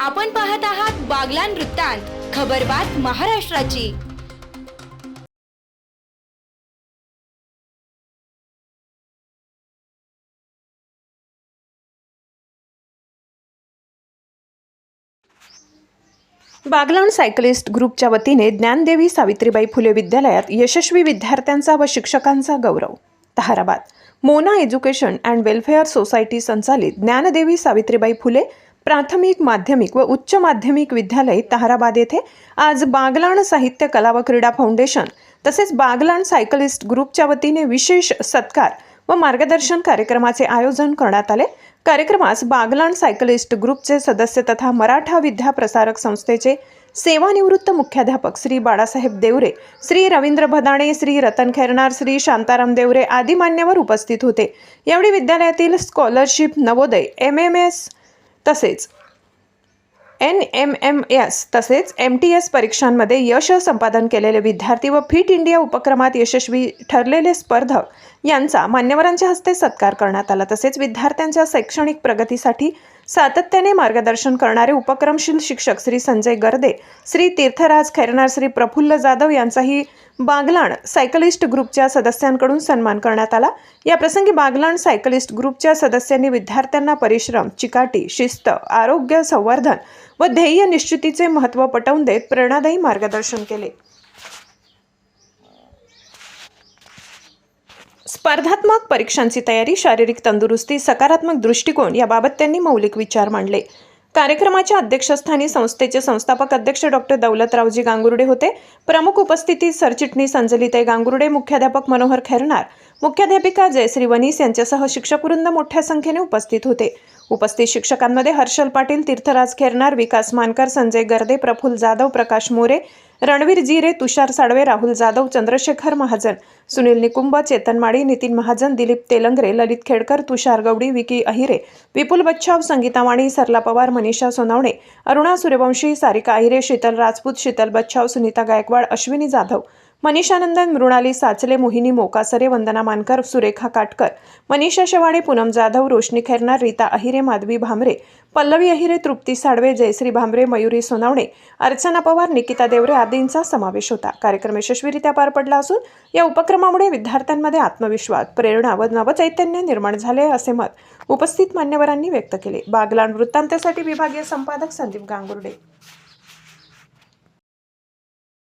आपण पाहत आहात बागलान वृत्तांत खबरबात महाराष्ट्राची. बागलाण सायकलिस्ट ग्रुपच्या वतीने ज्ञानदेवी सावित्रीबाई फुले विद्यालयात यशस्वी विद्यार्थ्यांचा व शिक्षकांचा गौरव. Taharabad Mona education and welfare society संचालित ज्ञानदेवी सावित्रीबाई फुले प्राथमिक माध्यमिक व उच्च माध्यमिक विद्यालय ताहराबाद येथे. आज बागलाण साहित्य कला व क्रीडा फाउंडेशन तसेच बागलाण सायकलिस्ट ग्रुपच्या वतीने विशेष सत्कार व मार्गदर्शन कार्यक्रमाचे आयोजन करण्यात आले. कार्यक्रमास बागलाण सायकलिस्ट ग्रुपचे सदस्य तथा मराठा विद्या प्रसारक संस्थेचे सेवानिवृत्त मुख्याध्यापक श्री बाळासाहेब देवरे श्री रवींद्र भदाणे श्री रतन खैरनार श्री शांताराम देवरे आदी मान्यवर उपस्थित होते. यावेळी विद्यालयातील scholarship Navodaya M M S तसेच एन एम एम एस तसेच एम टी एस परीक्षांमध्ये यश संपादन केलेले विद्यार्थी व फिट इंडिया उपक्रमात यशस्वी ठरलेले स्पर्धक यांचा मान्यवरांच्या हस्ते सत्कार करण्यात आला. तसेच विद्यार्थ्यांच्या शैक्षणिक प्रगतीसाठी सातत्याने मार्गदर्शन करणारे उपक्रमशील शिक्षक श्री संजय गर्दे श्री तीर्थराज खैरनार श्री प्रफुल्ल जाधव यांचाही बागलाण सायकलिस्ट ग्रुपच्या सदस्यांकडून सन्मान करण्यात आला. या प्रसंगी बागलाण सायकलिस्ट ग्रुपच्या सदस्यांनी विद्यार्थ्यांना परिश्रम चिकाटी शिस्त आरोग्य संवर्धन व ध्येय निश्चितीचे महत्त्व पटवून देत प्रेरणादायी मार्गदर्शन केले. स्पर्धात्मक परीक्षांची तयारी शारीरिक तंदुरुस्ती सकारात्मक दृष्टिकोन याबाबत त्यांनी मौलिक विचार मांडले. कार्यक्रमाच्या अध्यक्षस्थानी संस्थेचे संस्थापक अध्यक्ष डॉक्टर दौलतरावजी गांगुर्डे होते. प्रमुख उपस्थिती सरचिटणीस अंजलीताई गांगुर्डे मुख्याध्यापक मनोहर खैरनार मुख्याध्यापिका जयश्री वनीस यांच्यासह शिक्षकवृंद मोठ्या संख्येने उपस्थित होते. उपस्थित शिक्षकांमध्ये हर्षल पाटील तीर्थराज खेरनार विकास मानकर संजय गर्दे प्रफुल्ल जाधव प्रकाश मोरे रणवीर जिरे तुषार साडवे राहुल जाधव चंद्रशेखर महाजन सुनील निकुंभ चेतन माळी नितीन महाजन दिलीप तेलंगरे ललित खेडकर तुषार गवडी विकी अहिरे विपुल बच्छाव संगीता माळी सरला पवार मनीषा सोनावणे अरुणा सूर्यवंशी सारिका अहिरे शीतल राजपूत शीतल बच्छाव सुनीता गायकवाड अश्विनी जाधव मनीषानंदन मृणाली साचले मोहिनी मोकासरे वंदना मानकर सुरेखा काटकर मनीषा शेवाडे पूनम जाधव रोशनी खैरनार रीता अहिरे माधवी भामरे पल्लवी अहिरे तृप्ती साडवे जयश्री भामरे मयुरी सोनावणे अर्चना पवार निकिता देवरे आदींचा समावेश होता. कार्यक्रम यशस्वीरित्या पार पडला असून या उपक्रमामुळे विद्यार्थ्यांमध्ये आत्मविश्वास प्रेरणा व नवचैतन्य निर्माण झाले असे मत उपस्थित मान्यवरांनी व्यक्त केले. बागलाण वृत्तांतासाठी विभागीय संपादक संदीप गांगुर्डे.